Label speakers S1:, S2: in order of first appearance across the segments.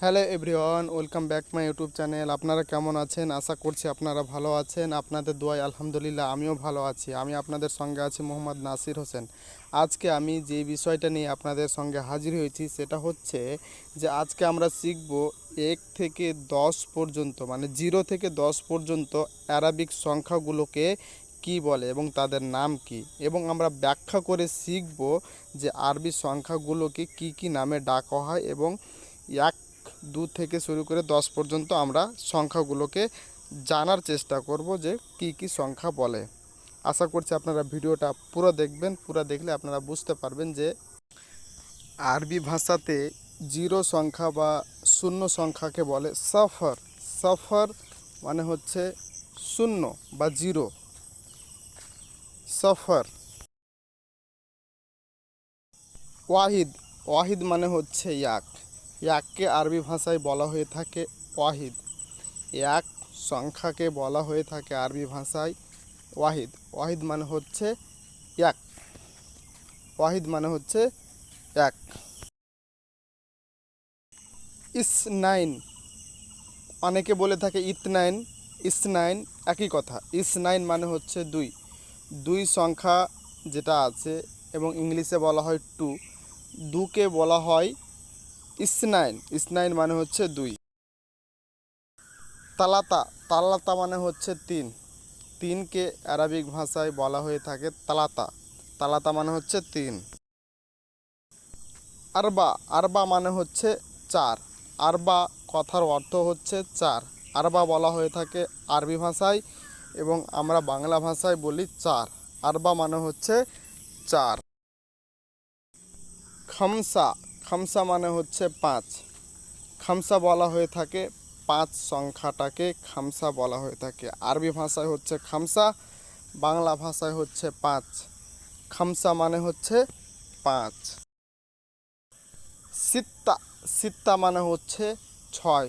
S1: Hello everyone, welcome back my YouTube channel. আপনারা কেমন আছেন? আশা করছি আপনারা ভালো আছেন। আপনাদের দোয়াই আলহামদুলিল্লাহ আমিও ভালো আছি। আমি আপনাদের সঙ্গে আছি মোহাম্মদ নাসির হোসেন। আজকে আমি যে বিষয়টা নিয়ে আপনাদের সঙ্গে হাজির হয়েছি সেটা হচ্ছে যে আজকে আমরা শিখব এক থেকে দশ পর্যন্ত মানে জিরো থেকে দশ পর্যন্ত অ্যারাবিক সংখ্যাগুলোকে কি বলে এবং তাদের নাম কি। এবং আমরা ব্যাখ্যা করে শিখব যে আরবি সংখ্যাগুলোকে কি কি নামে ডাকা হয় এবং এক দু থেকে শুরু করে দশ পর্যন্ত আমরা সংখ্যাগুলোকে জানার চেষ্টা করব যে কি কি সংখ্যা বলে। আশা করছি আপনারা ভিডিওটা পুরো দেখবেন, পুরো দেখলে আপনারা বুঝতে পারবেন যে আরবি ভাষাতে জিরো সংখ্যা বা শূন্য সংখ্যাকে বলে সফর। সফর মানে হচ্ছে শূন্য বা জিরো। সফর। ওয়াহিদ। ওয়াহিদ মানে হচ্ছে ইয়াক। ইয়াককে আরবি ভাষায় বলা হয়ে থাকে ওয়াহিদ। এক সংখ্যাকে বলা হয়ে থাকে আরবি ভাষায় ওয়াহিদ। ওয়াহিদ মানে হচ্ছে এক ওয়াহিদ মানে হচ্ছে এক ইসনাইন। অনেকে বলে থাকে ইতনাইন। ইসনাইন একই কথা। ইসনাইন মানে হচ্ছে দুই। দুই সংখ্যা যেটা আছে এবং ইংলিশে বলা হয় টু। দুকে বলা হয় ইসনাইন ইসনাইন মানে হচ্ছে দুই। তালাতা তালাতা মানে হচ্ছে তিন। তিনকে আরবিক ভাষায় বলা হয়ে থাকে তালাতা। তালাতা মানে হচ্ছে তিন। আরবা আরবা মানে হচ্ছে চার। আরবা কথার অর্থ হচ্ছে চার। আরবা বলা হয়ে থাকে আরবি ভাষায় এবং আমরা বাংলা ভাষায় বলি চার। আরবা মানে হচ্ছে চার। খামসা খামসা মানে হচ্ছে পাঁচ। খামসা বলা হয়ে থাকে, পাঁচ সংখ্যাটাকে খামসা বলা হয়ে থাকে। আরবি ভাষায় হচ্ছে খামসা, বাংলা ভাষায় হচ্ছে পাঁচ। খামসা মানে হচ্ছে পাঁচ। সিত্তা সিত্তা মানে হচ্ছে ছয়।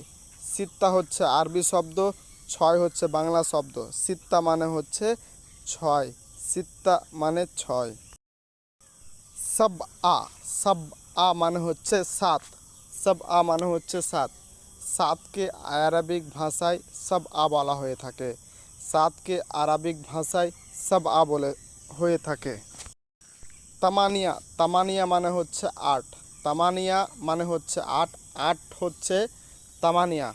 S1: সিত্তা হচ্ছে আরবি শব্দ, ছয় হচ্ছে বাংলা শব্দ। সিত্তা মানে হচ্ছে ছয়। সিত্তা মানে ছয়। সব আ সব আ মানে হচ্ছে সাত। সব আ মানে হচ্ছে সাত। সাতকে আরবিক ভাষায় সব আ বলা হয়ে থাকে। সাতকে আরবিক ভাষায় সব আ বলে হয়ে থাকে। তামানিয়া। তামানিয়া মানে হচ্ছে আট। তামানিয়া মানে হচ্ছে আট। আট হচ্ছে তামানিয়া।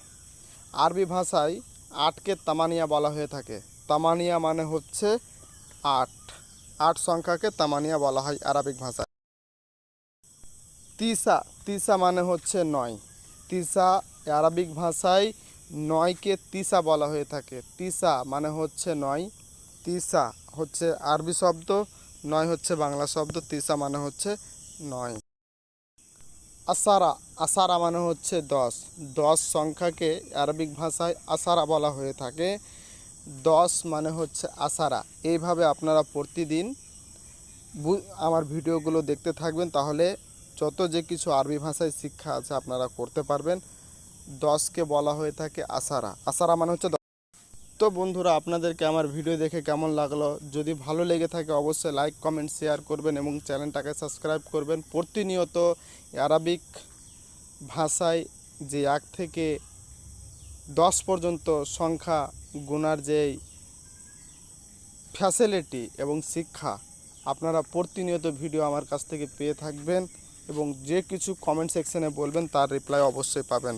S1: আরবি ভাষায় আটকে তামানিয়া বলা হয়ে থাকে। তামানিয়া মানে হচ্ছে আট। আট সংখ্যাকে তামানিয়া বলা হয় আরবিক ভাষায়। তিসা তিসা মানে হচ্ছে নয়। তিসা আরবিক ভাষায় নয়কে তিসা বলা হয়ে থাকে। তিসা মানে হচ্ছে নয়, তিসা হচ্ছে আরবি শব্দ, নয় হচ্ছে বাংলা শব্দ, তিসা মানে হচ্ছে নয়। আসারা আসারা মানে হচ্ছে দশ। দশ সংখ্যাকে আরবিক ভাষায় আসারা বলা হয়ে থাকে। দশ মানে হচ্ছে আসারা। এইভাবে আপনারা প্রতিদিন আমার ভিডিওগুলো দেখতে থাকবেন, তাহলে যত যে কিছু আরবি ভাষায় শিক্ষা আছে আপনারা করতে পারবেন। দশকে বলা হয়ে থাকে আসারা। আসারা মানে হচ্ছে। তো বন্ধুরা, আপনাদেরকে আমার ভিডিও দেখে কেমন লাগল? যদি ভালো লেগে থাকে অবশ্যই লাইক, কমেন্ট, শেয়ার করবেন এবং চ্যানেলটাকে সাবস্ক্রাইব করবেন। প্রতিনিয়ত আরবিক ভাষায় যে এক থেকে দশ পর্যন্ত সংখ্যা গুনার যেই ফ্যাসিলিটি এবং শিক্ষা, আপনারা প্রতিনিয়ত ভিডিও আমার কাছ থেকে পেয়ে থাকবেন। এবং যে কিছু কমেন্ট সেকশনে বলবেন তার রিপ্লাই অবশ্যই পাবেন।